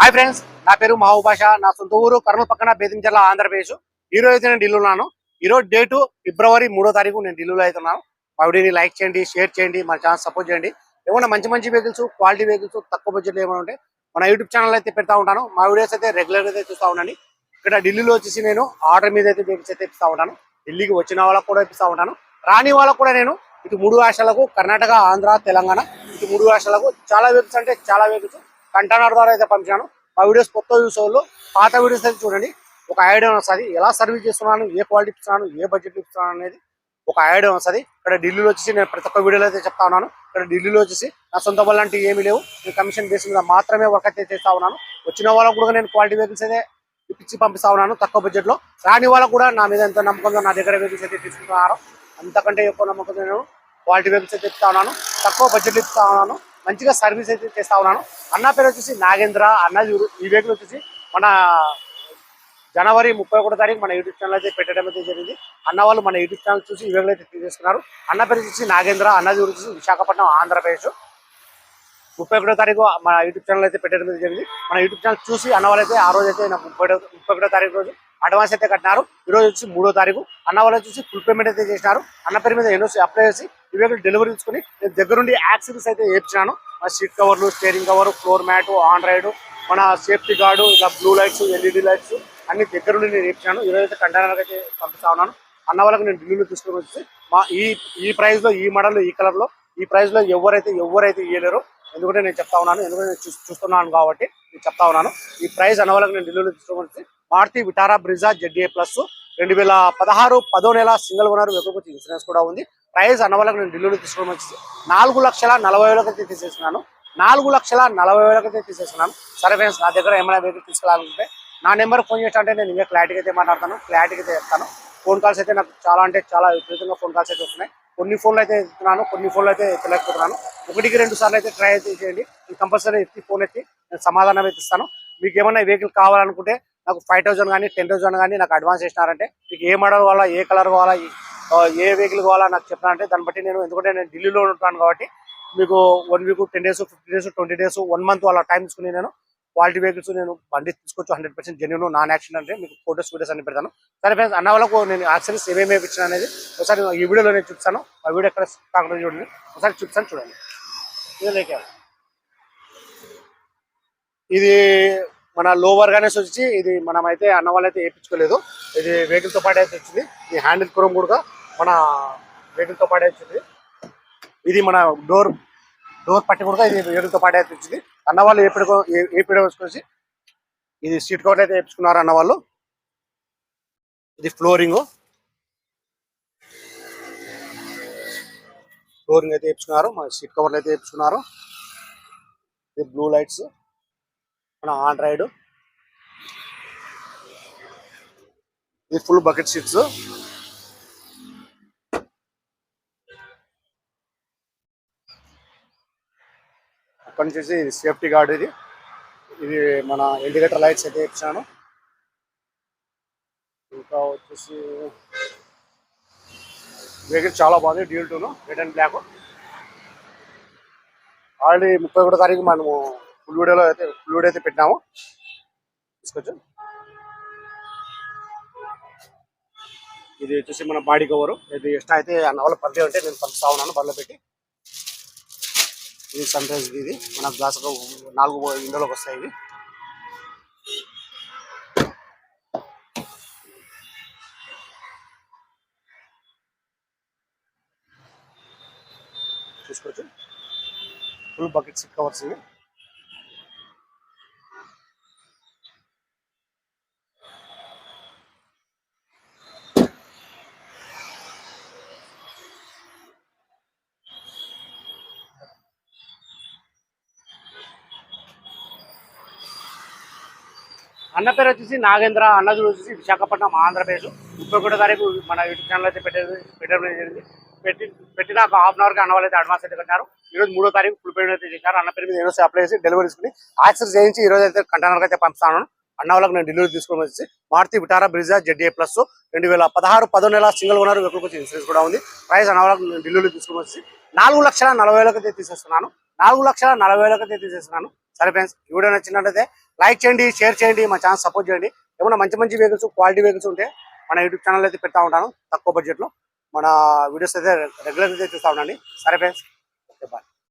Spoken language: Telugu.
హాయ్ ఫ్రెండ్స్ నా పేరు మహబూబ్ బాషా. నా సొంత ఊరు కర్నూలు పక్కన బేదించర్ల ఆంధ్రప్రదేశ్. ఈ రోజు నేను ఢిల్లీలో ఉన్నాను. ఈరోజు డేటు ఫిబ్రవరి మూడో తారీఖు నేను ఢిల్లీలో అవుతున్నాను మా వీడియోని లైక్ చేయండి షేర్ చేయండి మన ఛానల్ సపోర్ట్ చేయండి. ఏమన్నా మంచి మంచి వెహికల్స్ క్వాలిటీ వెహికల్స్ తక్కువ బడ్జెట్లో ఏమైనా ఉంటే మన యూట్యూబ్ ఛానల్ అయితే పెడతా ఉంటాను. మా వీడియోస్ అయితే రెగ్యులర్ అయితే చూస్తూ ఉండండి. ఇక్కడ ఢిల్లీలో వచ్చేసి నేను ఆర్డర్ మీద అయితే వెహికల్స్ అయితే ఇస్తూ ఉంటాను. ఢిల్లీకి వచ్చిన వాళ్ళకు కూడా ఇప్పిస్తూ ఉంటాను. రాని వాళ్ళకు కూడా నేను ఇటు మూడు రాష్ట్రాలకు కర్ణాటక ఆంధ్ర తెలంగాణ ఇటు మూడు రాష్ట్రాలకు చాలా వెహికల్స్ అంటే చాలా వెహికల్స్ కంటైనర్ ద్వారా అయితే పంపించాను. ఆ వీడియోస్ కొత్త చూసే వాళ్ళు పాత వీడియోస్ అయితే చూడండి. ఒక ఐడియా వస్తుంది ఎలా సర్వీస్ చేస్తున్నాను ఏ క్వాలిటీ ఇస్తున్నాను ఏ బడ్జెట్ ఇస్తున్నాను అనేది ఒక ఐడియా వస్తుంది. ఇక్కడ ఢిల్లీలో వచ్చేసి నేను ప్రతి ఒక్క వీడియోలో అయితే చెప్తా ఉన్నాను. ఇక్కడ ఢిల్లీలో వచ్చేసి నా సొంత వాళ్ళు అంటే ఏమీ లేవు. నేను కమిషన్ బేస్ మీద మాత్రమే వర్క్ అయితే చేస్తా ఉన్నాను. వచ్చిన వాళ్ళకు కూడా నేను క్వాలిటీ వెహికల్స్ అయితే ఇప్పించి పంపిస్తా ఉన్నాను తక్కువ బడ్జెట్లో. రాని వాళ్ళకు కూడా నా మీద ఎంత నమ్మకంతో నా దగ్గర వెహికల్స్ అయితే తీసుకుంటున్నారు. అంతకంటే ఎక్కువ నమ్మకంతో నేను క్వాలిటీ వెహికల్స్ అయితే ఇస్తా ఉన్నాను. తక్కువ బడ్జెట్ ఇస్తా ఉన్నాను. మంచిగా సర్వీస్ అయితే చేస్తా ఉన్నాను. అన్న పేరు వచ్చేసి నాగేంద్ర అన్న ఈ- వెహికల్ వచ్చేసి మన జనవరి ముప్పై ఒకటో తారీఖు మన యూట్యూబ్ ఛానల్ అయితే పెట్టడం అయితే జరిగింది. అన్న వాళ్ళు మన యూట్యూబ్ ఛానల్ చూసి ఈ వెహికల్ అయితే తీసుకున్నారు అన్న పేరు వచ్చేసి నాగేంద్ర అన్నది వచ్చేసి విశాఖపట్నం ఆంధ్రప్రదేశ్. ముప్పై ఒకటో తారీఖు మన యూట్యూబ్ ఛానల్ అయితే పెట్టడం జరిగింది. మన యూట్యూబ్ ఛానల్ చూసి అన్నవాళ్ళైతే ఆ రోజు అయితే నాకు ముప్పై ముప్పై ఒకటో తారీఖు రోజు అడ్వాన్స్ అయితే కట్టినారు. ఈ రోజు వచ్చి మూడో తారీఖు. అన్న వాళ్ళు చూసి ఫుల్ పేమెంట్ అయితే చేసినారు. అన్న పేరు మీద ఎన్నో అప్లై చేసి ఈ డెలివరీ తీసుకుని నేను దగ్గరుండి యాక్సిడెంట్స్ అయితే వేపించాను మన సీట్ కవర్లు steering cover floor mat android మన సేఫ్టీ గార్డు ఇలా బ్లూ లైట్స్ ఎల్ఈడి లైట్స్ అన్ని దగ్గరుండి నేను వేపించాను ఈ రోజు అయితే కంటైనర్ అయితే పంపిస్తా ఉన్నాను. అన్న వాళ్ళకి నేను ఢిల్లీలో తీసుకుని వచ్చి మా ఈ ఈ ప్రైస్లో ఈ మోడల్ ఈ కలర్లో ఈ ప్రైస్లో ఎవరైతే ఎవరైతే ఇవ్వలేరు ఎందుకంటే నేను చెప్తా ఉన్నాను ఎందుకంటే నేను చూ- చూస్తున్నాను కాబట్టి నేను చెప్తా ఉన్నాను. ఈ ప్రైస్ అనవలకి నేను ఢిల్లీలో తీసుకొని వచ్చి Maruti Vitara Brezza ZA plus రెండు వేల పదహారు పదో నెల సింగిల్ ఓనర్ వెతుకు ఇన్సూరెన్స్ కూడా ఉంది. ప్రైస్ అనవలకి నేను ఢిల్లీలో తీసుకోవడం వచ్చి నాలుగు లక్షల నలభై వేలకైతే తీసేసినాను. నాలుగు లక్షల నలభై వేలకైతే తీసేసినాను. సరే ఫ్రెండ్స్ నా దగ్గర ఏమైనా వెహికల్ తీసుకెళ్ళాలంటే నా నెంబర్ ఫోన్ చేస్తా అంటే నేను ఇంకా క్లారిటీగా అయితే మాట్లాడతాను క్లారిటీగా అయితే చెప్తాను. ఫోన్ కాల్స్ అయితే నాకు చాలా అంటే చాలా విపరీతంగా ఫోన్ కాల్స్ అయితే వస్తున్నాయి. కొన్ని ఫోన్లు అయితే ఎత్తున్నాను కొన్ని ఫోన్లు అయితే ఎత్తలేకపోతున్నాను. ఒకటికి రెండు సార్లు అయితే ట్రై అయితే చేయండి. కంపల్సరీ ఎత్తి ఫోన్ ఎత్తి నేను సమాధానం అయితే ఇస్తాను. మీకు ఏమైనా వెహికల్ కావాలనుకుంటే నాకు ఫైవ్ థౌసండ్ కానీ టెన్ థౌసండ్ కానీ నాకు అడ్వాన్స్ చేసినారంటే మీకు ఏ మోడల్ కావాలా ఏ కలర్ కావాలా ఏ వెహికల్ కావాలా నాకు చెప్పాలంటే దాన్ని బట్టి నేను ఎందుకంటే నేను ఢిల్లీలో ఉంటాను కాబట్టి మీకు one week ten days fifty days twenty days one month అలా టైం తీసుకుని నేను క్వాలిటీ వెహికల్స్ నేను బండి తీసుకోవచ్చు hundred percent genuine non accident అంటే మీకు ఫోటోస్ వీడియోస్ అన్ని పెడతాను. సరే ఫ్రెండ్స్ అన్న వాళ్ళకు నేను యాక్సరీస్ ఏమేమి ఇచ్చిన అనేది ఒకసారి ఈ వీడియోలో నేను చూపిస్తాను. ఆ వీడియో ఎక్కడ కాకుండా చూడండి. ఒకసారి చూపిస్తాను చూడండి. ఇది ఇది మన లోవర్ గానే వచ్చి ఇది మనం అయితే అన్న వాళ్ళైతే వేయించుకోలేదు ఇది వెహికల్తో పాటు అయితే వచ్చింది. ఈ హ్యాండిల్ క్రోమ్ కూడా మన వెహికల్తో పాటు వచ్చింది. ఇది మన డోర్ డోర్ పట్టి కూడా ఇది వెహికల్తో పాటు అయితే వచ్చింది. అన్న వాళ్ళు ఎప్పుడు ఏపీడో వచ్చి ఇది సీట్ కవర్ అయితే వేపించుకున్నారు అన్న వాళ్ళు. ఇది ఫ్లోరింగ్. ఫ్లోరింగ్ అయితే వేపించుకున్నారు. మన సీట్ కవర్లు అయితే వేపించుకున్నారు. ఇది బ్లూ లైట్స్. మన ఆండ్రాయిడ్ ఇది ఫుల్ బకెట్ సీట్స్. పక్కన చూసి సేఫ్టీ గార్డ్ ఇది. ఇది మన ఇండికేటర్ లైట్స్ అయితే ఇచ్చాను. ఇంకా వచ్చేసి వెహికల్ చాలా బాగుంది డ్యూల్ టూను రెడ్ అండ్ బ్లాక్. ఆల్రెడీ ముప్పై ఒకటో తారీఖు మనము ఫుల్ వీడియోలో అయితే ఫుల్ వీడియో అయితే పెట్టినాము. తీసుకొచ్చు. ఇది వచ్చేసి మన బాడీ కవరు. ఇది ఎక్స్ట్రా అయితే అన్న వాళ్ళు పర్లే ఉంటే నేను పంపిస్తా ఉన్నాను బర్లో పెట్టి. ఇది సన్ రైజ్ ఇది. మన గ్లాస్ నాలుగు విండోలోకి వస్తాయి ఇవి. చూసుకోవచ్చు. ఫుల్ బకెట్ సిట్ కవర్స్ ఇవి. అన్న పేరు వచ్చేసి నాగేంద్ర అన్నది వచ్చేసి విశాఖపట్నం ఆంధ్రప్రదేశ్. ముప్పై ఒకటో తారీఖు మన యూట్యూబ్ ఛానల్ అయితే పెట్టేది పెట్టడం జరిగింది. పెట్టి పెట్టిన ఒక హాఫ్ అన్ అవర్కి అన్న వాళ్ళు అయితే అడ్వాన్స్ అయితే కట్టారు ఈ రోజు మూడో తారీఖు ఫుల్ పేమెంట్ అయితే చేశారు. అన్న పేరు మీద ఏదో అప్లై చేసి డెలివరీ తీసుకుని యాక్సెస్ చేయించి ఈ రోజు అయితే కంటైనర్ అయితే పంపిస్తాను. అన్న వాళ్ళకి నేను డెలివరీ తీసుకొని వచ్చి Maruti Vitara Brezza ZA plus రెండు వేల పదహారు పదో నెల సింగిల్ ఓనర్ వెహికల్ వచ్చి ఇన్సూరెన్స్ కూడా ఉంది. ప్రైస్ అన్న వాళ్ళకి నేను డెలివరీ తీసుకొని వచ్చి నాలుగు లక్షల నలభై వేలకు అయితే తీసేస్తున్నాను. నాలుగు లక్షల నలభై వేలకు అయితే తీసేస్తున్నాను. సరే ఫ్రెండ్స్ ఈ వీడియో నచ్చినట్లయితే లైక్ చేయండి షేర్ చేయండి మా ఛానల్ సపోర్ట్ చేయండి. ఏమైనా మంచి మంచి వెహికల్స్ క్వాలిటీ వెహికల్స్ ఉంటే మన యూట్యూబ్ ఛానల్ అయితే పెడతా ఉంటాను తక్కువ బడ్జెట్లో మన వీడియోస్ అయితే రెగ్యులర్ అయితే చూస్తూ ఉండండి. సరే ఫ్రెండ్స్ ఓకే బాయ్